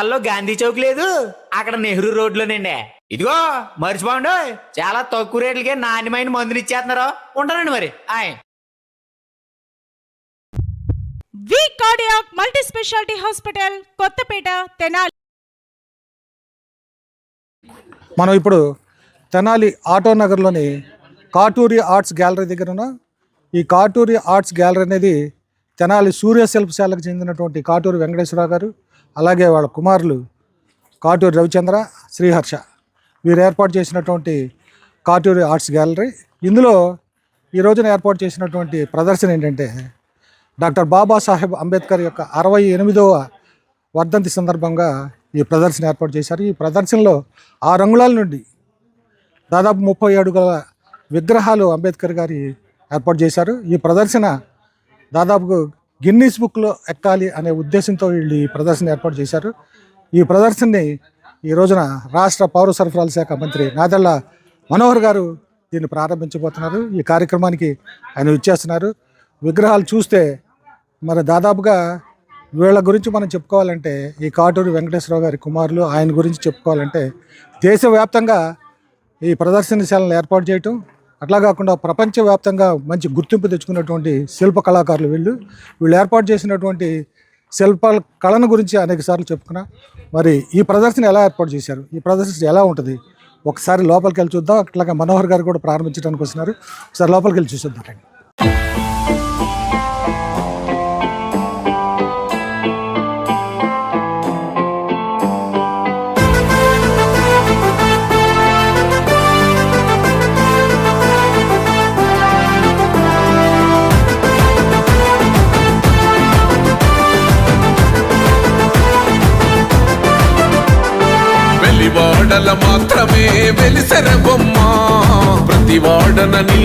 అల్లో గాంధీ చౌక్ లేదు. అక్కడ నెహ్రూ రోడ్లోనండి. ఇదిగో మర్చిపోండి. చాలా తక్కువ రేట్లకే నాణ్యమైన మందులు ఇచ్చేస్తున్నారు. ఉంటానండి మరి. ఆయ్. V cardiac multi speciality hospital Kothapeta Tenali. మనం ఇప్పుడు తెనాలి ఆటో నగర్లోని కాటూరి ఆర్ట్స్ గ్యాలరీ దగ్గర ఉన్న ఈ కాటూరి ఆర్ట్స్ గ్యాలరీ అనేది తెనాలి సూర్య శిల్పశాలకు చెందినటువంటి కాటూరి వెంకటేశ్వరరావు గారు అలాగే వాళ్ళ కుమారులు కాటూరు రవిచంద్ర శ్రీహర్ష. వీరు ఏర్పాటు చేసినటువంటి కాటూరు ఆర్ట్స్ గ్యాలరీ. ఇందులో ఈ రోజున ఏర్పాటు చేసినటువంటి ప్రదర్శన ఏంటంటే డాక్టర్ బాబాసాహెబ్ అంబేద్కర్ యొక్క అరవై ఎనిమిదవ వర్ధంతి సందర్భంగా ఈ ప్రదర్శన ఏర్పాటు చేశారు. ఈ ప్రదర్శనలో ఆ రంగుళాల నుండి దాదాపు ముప్పై అడుగుల విగ్రహాలు అంబేద్కర్ గారి ఏర్పాటు చేశారు. ఈ ప్రదర్శన దాదాపు గిన్నీస్ బుక్లో ఎక్కాలి అనే ఉద్దేశంతో వీళ్ళు ఈ ప్రదర్శన ఏర్పాటు చేశారు. ఈ ప్రదర్శనని ఈ రోజున రాష్ట్ర పౌర సరఫరాల శాఖ మంత్రి నాదెళ్ళ మనోహర్ గారు దీన్ని ప్రారంభించబోతున్నారు. ఈ కార్యక్రమానికి ఆయన ఇచ్చేస్తున్నారు విగ్రహాలు చూస్తే మరి దాదాపుగా వీళ్ళ గురించి మనం చెప్పుకోవాలంటే ఈ కాటూరి వెంకటేశ్వరరావు గారి కుమారులు ఆయన గురించి చెప్పుకోవాలంటే దేశవ్యాప్తంగా ఈ ప్రదర్శనశాలను ఏర్పాటు చేయటం అట్లా కాకుండా ప్రపంచవ్యాప్తంగా మంచి గుర్తింపు తెచ్చుకున్నటువంటి శిల్ప కళాకారులు వీళ్ళు. వీళ్ళు ఏర్పాటు చేసినటువంటి శిల్ప కళను గురించి అనేక సార్లు చెప్పుకున్నా. మరి ఈ ప్రదర్శన ఎలా ఏర్పాటు చేశారు? ఈ ప్రదర్శన ఎలా ఉంటుంది? ఒకసారి లోపలికి వెళ్ళి చూద్దాం. అట్లాగే మనోహర్ గారు కూడా ప్రారంభించడానికి వస్తున్నారు. ఒకసారి లోపలికి వెళ్ళి చూసేద్దాం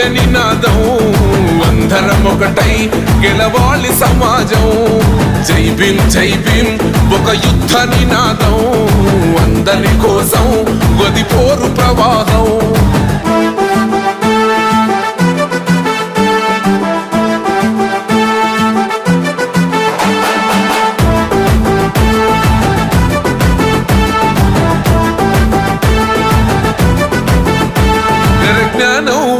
జనగుండె నినాదం అందరం ఒకటై గెలవాలి సమాజం. జై భీం జై భీం ఒక యుద్ధ నినాదం అందరి కోసం గది పోరు ప్రవాహం.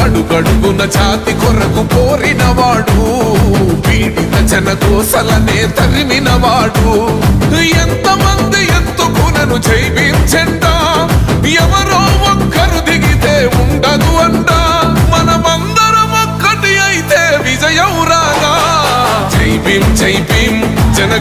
అడుగడుగున ఛాతి కొరకు కోరిన వాడు పీడిత జన కోసలనే తరిమినవాడు. ఎంతమంది ఎత్తుకునను జైవించెంట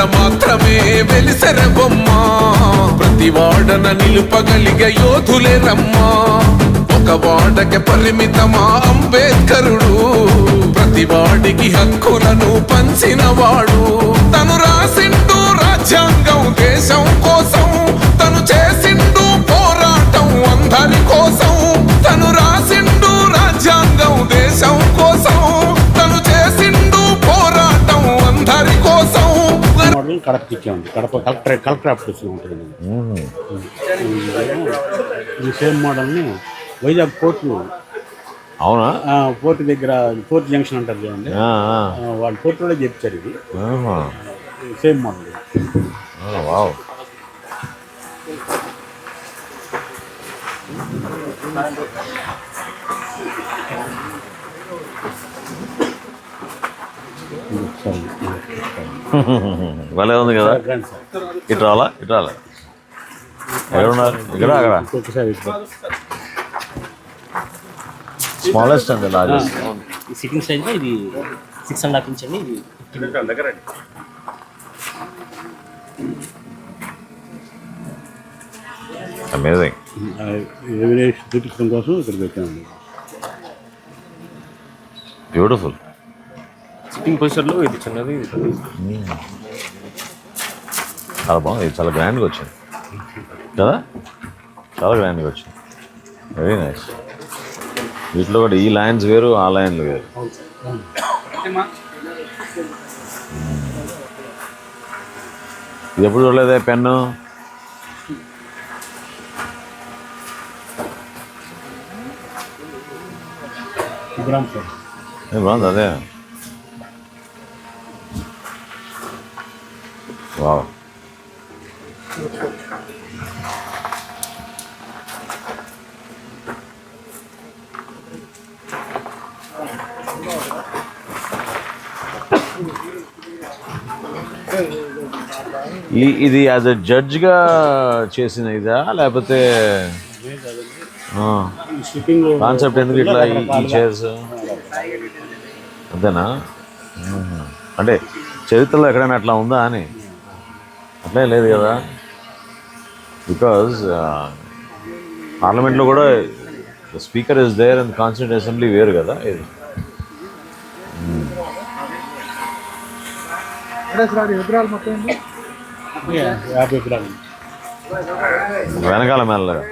వెలివాడల మాత్రమే వెలిసెర బొమ్మ ప్రతి వాడన నిలుపగలిగే యోధులే రమ్మా ఒక వాడకి పరిమితమా అంబేద్కరుడు. ప్రతి వాడికి హక్కులను పంచిన కడపకి ఇచ్చామండి కడప కలెక్టర్ కలెక్టర్ ఆఫీస్ ఉంటుంది. ఈ సేమ్ మోడల్ని వైజాగ్ పోర్టు అవునా? పోర్టు దగ్గర పోర్ట్ జంక్షన్ అంటారు చూడండి. వాళ్ళు పోర్టులో చెప్తారు ఇది. Same model. వావ్. భలే ఉంది కదా? ఇటు రావాలా? ఇటు రావాలా? ఎక్కడ ఉన్నారు ఇక్కడ అక్కడ. స్మాలెస్ట్ అండి లార్జెస్ట్ ఈ సిట్టింగ్ సైజ్ ఇది సిక్స్ అండ్ హాఫ్ ఇంచ్ అండి ఇది అమేజింగ్ చూపించడం కోసం ఇక్కడ పెట్టామండి బ్యూటిఫుల్ సిట్టింగ్ పొజిషన్లో ఇది చిన్నది. ఇది. చాలా బాగుంది. ఇది చాలా గ్రాండ్గా వచ్చింది. కదా? చాలా గ్రాండ్గా వచ్చింది. వెరీ నైస్ వీటిలో కూడా ఈ లైన్స్ వేరు ఆ లైన్లు వేరు. ఇది ఎప్పుడు చూడలేదే పెన్ను? బాగుంది అదే. వావ్ ఇది యాజ్ అ జడ్జ్గా చేసిన ఇదా? లేకపోతే కాన్సెప్ట్ ఎందుకు ఇట్లా ఈ- చైర్స్ అంతేనా అంటే చరిత్రలో ఎక్కడైనా అట్లా ఉందా అని? అట్లే లేదు కదా. బికాజ్ పార్లమెంట్లో కూడా speaker is there and constitute assembly వేరు కదా ఇది. వెనకాల మెల్లగా.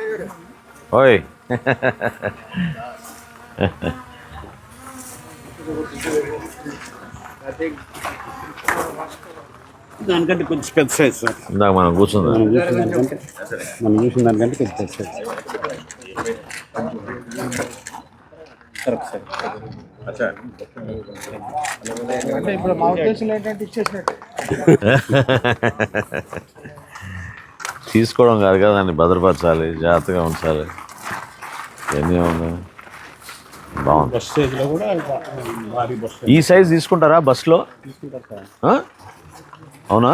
ఓయ్. దానికంటే కొంచెం పెద్ద సైజ్ సార్ ఇందాక మనం కూర్చుందా మనం చూసిన దానికంటే మనం చూసిన దానికంటే కొంచెం పెద్ద సైజ్ కరెక్ట్ సార్ అంటే ఇప్పుడు మా ఉద్దేశంలో ఏంటంటే ఇచ్చేసినట్టు. తీసుకోవడం కాదు కదా దాన్ని భద్రపరచాలి జాగ్రత్తగా ఉంచాలి. ఎన్ని ఉన్నాయి. బాగుంది. బస్ సైజ్లో కూడా భారీ బస్ సైజ్ ఈ సైజ్ తీసుకుంటారా బస్సులో తీసుకుంటారు సార్. ఆ? అవునా.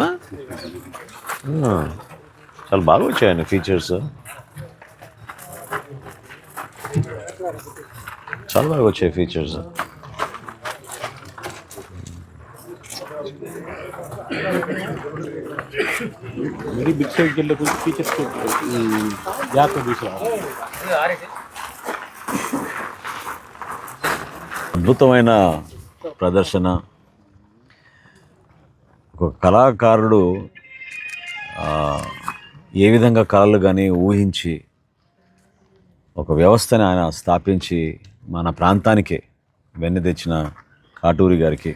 చాలా బాగా వచ్చాయండి ఫీచర్స్ చాలా బాగా వచ్చాయి ఫీచర్స్ వెళ్ళే కొంచెం ఫీచర్స్ అద్భుతమైన ప్రదర్శన. ఒక కళాకారుడు ఏ విధంగా కళలు కానీ ఊహించి ఒక వ్యవస్థని ఆయన స్థాపించి మన ప్రాంతానికే వెన్ను తెచ్చిన కాటూరి గారికి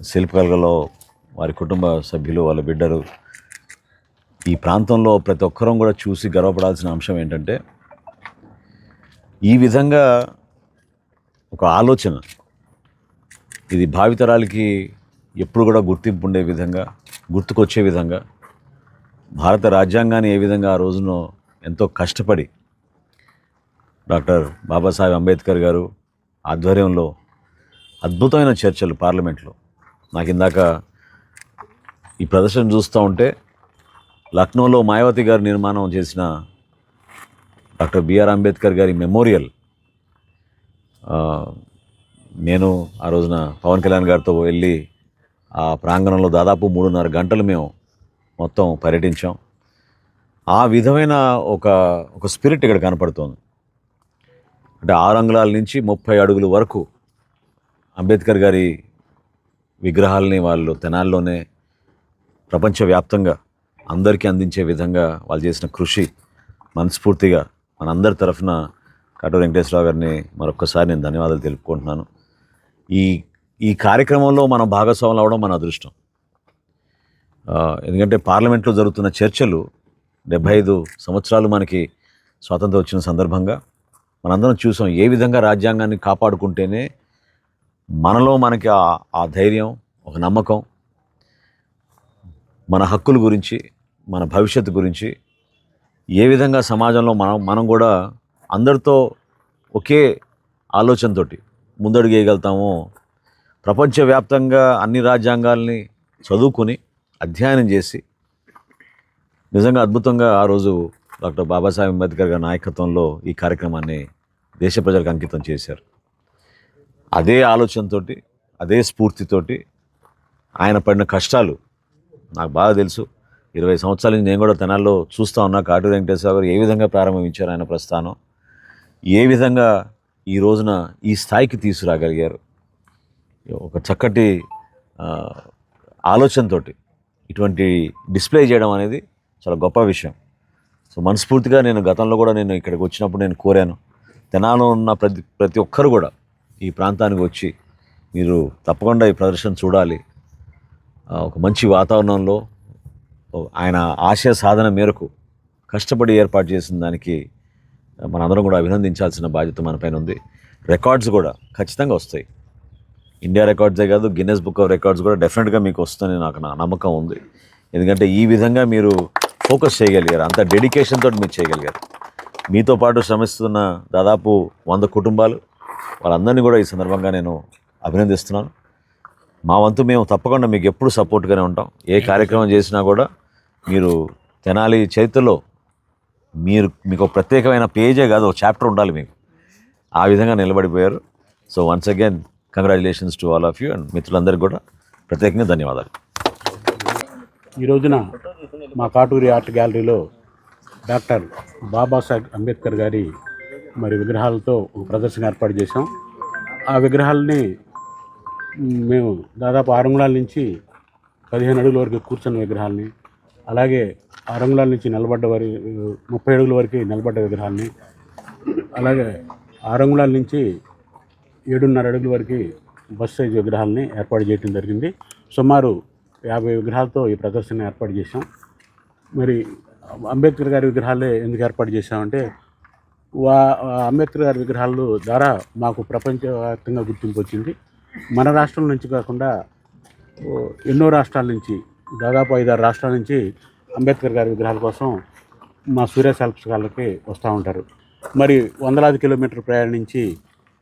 శిల్పకళలో వారి కుటుంబ సభ్యులు వాళ్ళ బిడ్డలు ఈ ప్రాంతంలో ప్రతి ఒక్కరూ కూడా చూసి గర్వపడాల్సిన అంశం ఏంటంటే ఈ విధంగా ఒక ఆలోచన. ఇది భావితరాలకి ఎప్పుడు కూడా గుర్తింపు ఉండే విధంగా గుర్తుకొచ్చే విధంగా భారత రాజ్యాంగాన్ని ఏ విధంగా ఆ రోజున ఎంతో కష్టపడి డాక్టర్ బాబాసాహెబ్ అంబేద్కర్ గారు ఆధ్వర్యంలో అద్భుతమైన చర్చలు పార్లమెంట్లో. నాకు ఇందాక ఈ ప్రదర్శన చూస్తూ ఉంటే లక్నోలో మాయావతి గారు నిర్మాణం చేసిన డాక్టర్ బిఆర్ అంబేద్కర్ గారి మెమోరియల్ నేను ఆ రోజున పవన్ కళ్యాణ్ గారితో వెళ్ళి ఆ ప్రాంగణంలో దాదాపు మూడున్నర గంటలు మేము మొత్తం పర్యటించాం. ఆ విధమైన ఒక ఒక స్పిరిట్ ఇక్కడ కనపడుతోంది. అంటే ఆరు అంగుళాల నుంచి ముప్పై అడుగుల వరకు అంబేద్కర్ గారి విగ్రహాలని వాళ్ళు తెనాల్లోనే ప్రపంచవ్యాప్తంగా అందరికీ అందించే విధంగా వాళ్ళు చేసిన కృషి మనస్ఫూర్తిగా మనందరి తరఫున కటూరు వెంకటేశ్వరరావు గారిని మరొక్కసారి నేను ధన్యవాదాలు తెలుపుకుంటున్నాను. ఈ ఈ కార్యక్రమంలో మనం భాగస్వాములు అవడం మన అదృష్టం. ఎందుకంటే పార్లమెంట్లో జరుగుతున్న చర్చలు డెబ్భై ఐదు సంవత్సరాలు మనకి స్వాతంత్రం వచ్చిన సందర్భంగా మనందరం చూసాం ఏ విధంగా రాజ్యాంగాన్ని కాపాడుకుంటేనే మనలో మనకి ఆ- ఆ ధైర్యం ఒక నమ్మకం మన హక్కుల గురించి మన భవిష్యత్తు గురించి ఏ విధంగా సమాజంలో మనం మనం కూడా అందరితో ఒకే ఆలోచనతోటి ముందడుగు వేయగలుగుతామో ప్రపంచవ్యాప్తంగా అన్ని రాజ్యాంగాల్ని చదువుకొని అధ్యయనం చేసి నిజంగా అద్భుతంగా ఆ రోజు డాక్టర్ బాబాసాహెబ్ అంబేద్కర్ గారి నాయకత్వంలో ఈ కార్యక్రమాన్ని దేశ ప్రజలకు అంకితం చేశారు. అదే ఆలోచనతోటి అదే స్ఫూర్తితోటి ఆయన పడిన కష్టాలు నాకు బాగా తెలుసు. ఇరవై సంవత్సరాల నుంచి నేను కూడా తెనాల్లో చూస్తూ ఉన్నా. కాటూరు వెంకటేశ్వర గారు ఏ విధంగా ప్రారంభించారు ఆయన ప్రస్థానం? ఏ విధంగా ఈ రోజున ఈ స్థాయికి తీసుకురాగలిగారు? ఒక చక్కటి ఆలోచనతో ఆలోచనతోటి ఇటువంటి డిస్ప్లే చేయడం అనేది చాలా గొప్ప విషయం. సో మనస్ఫూర్తిగా నేను గతంలో కూడా నేను ఇక్కడికి వచ్చినప్పుడు నేను కోరాను. తెనాలో ఉన్న ప్రతి ప్రతి ఒక్కరు కూడా ఈ ప్రాంతానికి వచ్చి మీరు తప్పకుండా ఈ ప్రదర్శన చూడాలి. ఒక మంచి వాతావరణంలో ఆయన ఆశయ సాధన మేరకు కష్టపడి ఏర్పాటు చేసిన దానికి మనందరం కూడా అభినందించాల్సిన బాధ్యత మన పైన ఉంది. రికార్డ్స్ కూడా ఖచ్చితంగా వస్తాయి. ఇండియా రికార్డ్సే కాదు గిన్నెస్ బుక్ ఆఫ్ రికార్డ్స్ కూడా డెఫినెట్గా మీకు వస్తుందని నాకు నా నమ్మకం ఉంది. ఎందుకంటే ఈ విధంగా మీరు ఫోకస్ చేయగలిగారు అంత డెడికేషన్ తోటి మీరు చేయగలిగారు. మీతో పాటు శ్రమిస్తున్న దాదాపు వంద కుటుంబాలు వాళ్ళందరినీ కూడా ఈ సందర్భంగా నేను అభినందిస్తున్నాను. మా వంతు మేము తప్పకుండా మీకు ఎప్పుడు సపోర్ట్గానే ఉంటాం. ఏ కార్యక్రమం చేసినా కూడా మీరు తెనాలి చరిత్రలో మీరు మీకు ప్రత్యేకమైన పేజే కాదు ఒక చాప్టర్ ఉండాలి మీకు. ఆ విధంగా నిలబడిపోయారు. So once again congratulations to all of you and మిత్రులందరికీ కూడా ప్రత్యేకంగా ధన్యవాదాలు. ఈ రోజున మా కాటూరి ఆర్ట్ గ్యాలరీలో డాక్టర్ బాబాసాహెబ్ అంబేద్కర్ గారి మరి విగ్రహాలతో ఒక ప్రదర్శన ఏర్పాటు చేశాం. ఆ విగ్రహాలని మేము దాదాపు ఆరు అంగుళాల నుంచి పదిహేను అడుగుల వరకు కూర్చున్న విగ్రహాలని అలాగే ఆరు అంగుళాల నుంచి నిలబడ్డ వారి ముప్పై అడుగుల వరకు నిలబడ్డ విగ్రహాలని అలాగే ఆరు అంగుళాల నుంచి ఏడున్నర అడుగుల వరకు బస్ సైజ్ విగ్రహాలని ఏర్పాటు చేయడం జరిగింది. సుమారు యాభై విగ్రహాలతో ఈ ప్రదర్శన ఏర్పాటు చేశాం. మరి అంబేద్కర్ గారి విగ్రహాలే ఎందుకు ఏర్పాటు చేశామంటే వా అంబేద్కర్ గారి విగ్రహాలు ద్వారా మాకు ప్రపంచవ్యాప్తంగా గుర్తింపు వచ్చింది. మన రాష్ట్రం నుంచి కాకుండా ఎన్నో రాష్ట్రాల నుంచి దాదాపు ఐదారు రాష్ట్రాల నుంచి అంబేద్కర్ గారి విగ్రహాల కోసం మా సూర్య శిల్పశాలకి వస్తూ ఉంటారు. మరి వందలాది కిలోమీటర్ ప్రయాణించి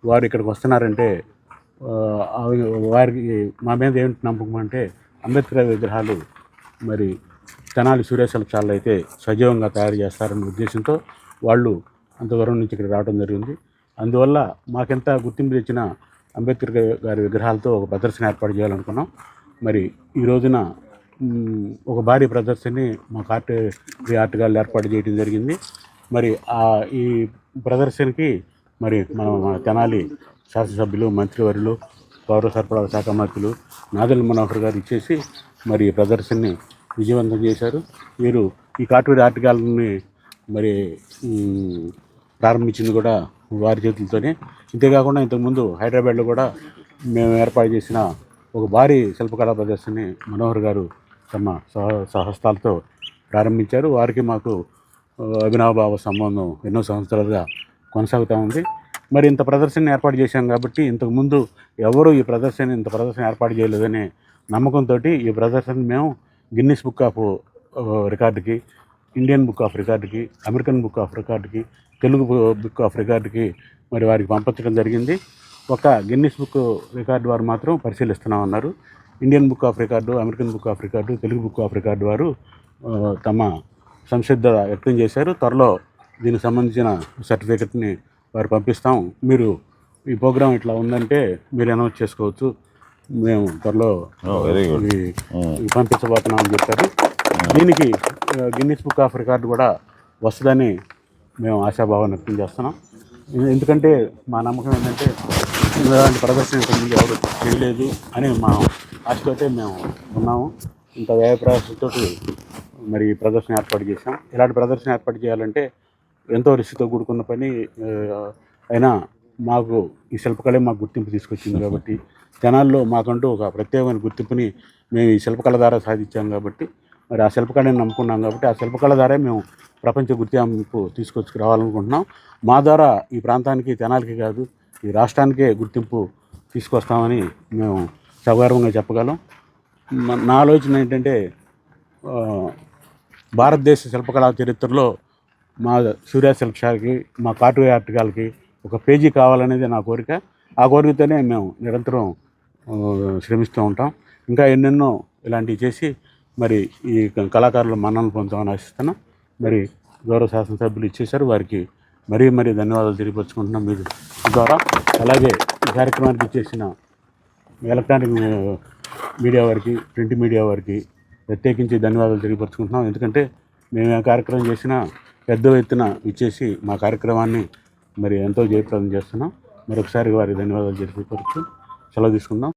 వారు ఇక్కడికి వస్తున్నారంటే వారికి మా మీద ఏమిటి నమ్మకం అంటే అంబేద్కర్ విగ్రహాలు మరి తెనాలి సూర్య శిల్పశాలలో అయితే సజీవంగా తయారు చేస్తారన్న ఉద్దేశంతో వాళ్ళు అంత దూరం నుంచి ఇక్కడ రావడం జరిగింది. అందువల్ల మాకెంత గుర్తింపు తెచ్చిన అంబేద్కర్ గారి విగ్రహాలతో ఒక ప్రదర్శన ఏర్పాటు చేయాలనుకున్నాం. మరి ఈ రోజున ఒక భారీ ప్రదర్శనని మా ఆర్ట్ ఈ ఆర్ట్ గాళ్ళు ఏర్పాటు చేయడం జరిగింది. మరి ఆ ఈ ప్రదర్శనకి మరి మన మన తెనాలి శాసనసభ్యులు మంత్రివర్యులు పౌర సరఫరాల శాఖ మంత్రులు నాదల్ మనోహర్ గారు ఇచ్చేసి మరి ప్రదర్శనని విజయవంతం చేశారు. వీరు ఈ కాటూరి ఆటగాళ్ళని మరి ప్రారంభించింది కూడా వారి చేతులతోనే. ఇంతేకాకుండా ఇంతకుముందు హైదరాబాద్లో కూడా మేము ఏర్పాటు చేసిన ఒక భారీ శిల్పకళా ప్రదర్శనని మనోహర్ గారు తమ సహ సహస్తాలతో ప్రారంభించారు. వారికి మాకు అభినవభావ సంబంధం ఎన్నో సంవత్సరాలుగా కొనసాగుతూ ఉంది. మరి ఇంత ప్రదర్శన ఏర్పాటు చేశాం కాబట్టి ఇంతకుముందు ఎవరు ఈ ప్రదర్శన ఇంత ప్రదర్శన ఏర్పాటు చేయలేదనే నమ్మకంతో ఈ ప్రదర్శన మేము గిన్నిస్ బుక్ ఆఫ్ రికార్డుకి ఇండియన్ బుక్ ఆఫ్ రికార్డుకి అమెరికన్ బుక్ ఆఫ్ రికార్డుకి తెలుగు బుక్ ఆఫ్ రికార్డుకి మరి వారికి పంపించడం జరిగింది. ఒక గిన్నిస్ బుక్ రికార్డు వారు మాత్రం పరిశీలిస్తున్నామన్నారు Indian book of record American book of record Telugu book of record వారు తమ సంసిద్ధత వ్యక్తం చేశారు. త్వరలో దీనికి సంబంధించిన సర్టిఫికెట్ని వారు పంపిస్తాం. మీరు ఈ ప్రోగ్రాం ఇట్లా ఉందంటే మీరు అనౌన్స్ చేసుకోవచ్చు. మేము త్వరలో ఇవి పంపించబోతున్నామని చెప్పారు. దీనికి గిన్నిస్ బుక్ ఆఫ్ రికార్డు కూడా వస్తుందని మేము ఆశాభావం వ్యక్తం చేస్తున్నాం. ఎందుకంటే మా నమ్మకం ఏంటంటే ఇలాంటి ప్రదర్శన ఇంతకుముందు ఎవరు చేయలేదు అని మా ఆశతోటే మేము ఉన్నాము. ఇంత వ్యయ ప్రయాసంతో మరి ఈ ప్రదర్శన ఏర్పాటు చేశాం. ఇలాంటి ప్రదర్శన ఏర్పాటు చేయాలంటే ఎంతో రిస్క్తో కూడుకున్న పని అయినా మాకు ఈ శిల్పకళే మాకు గుర్తింపు తీసుకొచ్చింది కాబట్టి జనాల్లో మాకంటూ ఒక ప్రత్యేకమైన గుర్తింపుని మేము ఈ శిల్పకళ ద్వారా సాధించాం కాబట్టి మరి ఆ శిల్పకళని నమ్ముకున్నాం కాబట్టి ఆ శిల్పకళ ద్వారా మేము ప్రపంచ గుర్తింపు తీసుకొచ్చి రావాలనుకుంటున్నాం మా ద్వారా ఈ ప్రాంతానికి తెనాలికి కాదు ఈ రాష్ట్రానికే గుర్తింపు తీసుకొస్తామని మేము సగర్వంగా చెప్పగలం. నా ఆలోచన ఏంటంటే భారతదేశ శిల్పకళా చరిత్రలో మా సూర్య శిల్పశాలకి మా కాటు ఆర్టికల్కి ఒక పేజీ కావాలనేది నా కోరిక. ఆ కోరికతోనే మేము నిరంతరం శ్రమిస్తూ ఉంటాం. ఇంకా ఎన్నెన్నో ఇలాంటివి చేసి మరి ఈ కళాకారులు మన్నలు పొందుతామని ఆశిస్తున్నాం. మరి గౌరవ శాసనసభ్యులు ఇచ్చేశారు. వారికి మరీ మరీ ధన్యవాదాలు తెలియపరుచుకుంటున్నాం మీరు ద్వారా. అలాగే ఈ కార్యక్రమానికి ఇచ్చేసిన ఎలక్ట్రానిక్ మీడియా వారికి ప్రింట్ మీడియా వారికి ప్రత్యేకించి ధన్యవాదాలు తెలియపరుచుకుంటున్నాం. ఎందుకంటే మేము ఆ కార్యక్రమం చేసినా పెద్ద ఎత్తున ఇచ్చేసి మా కార్యక్రమాన్ని మరి ఎంతో జయప్రదం చేస్తున్నాం. మరొకసారి వారికి ధన్యవాదాలు తెలియపరుచు సెలవు తీసుకుందాం.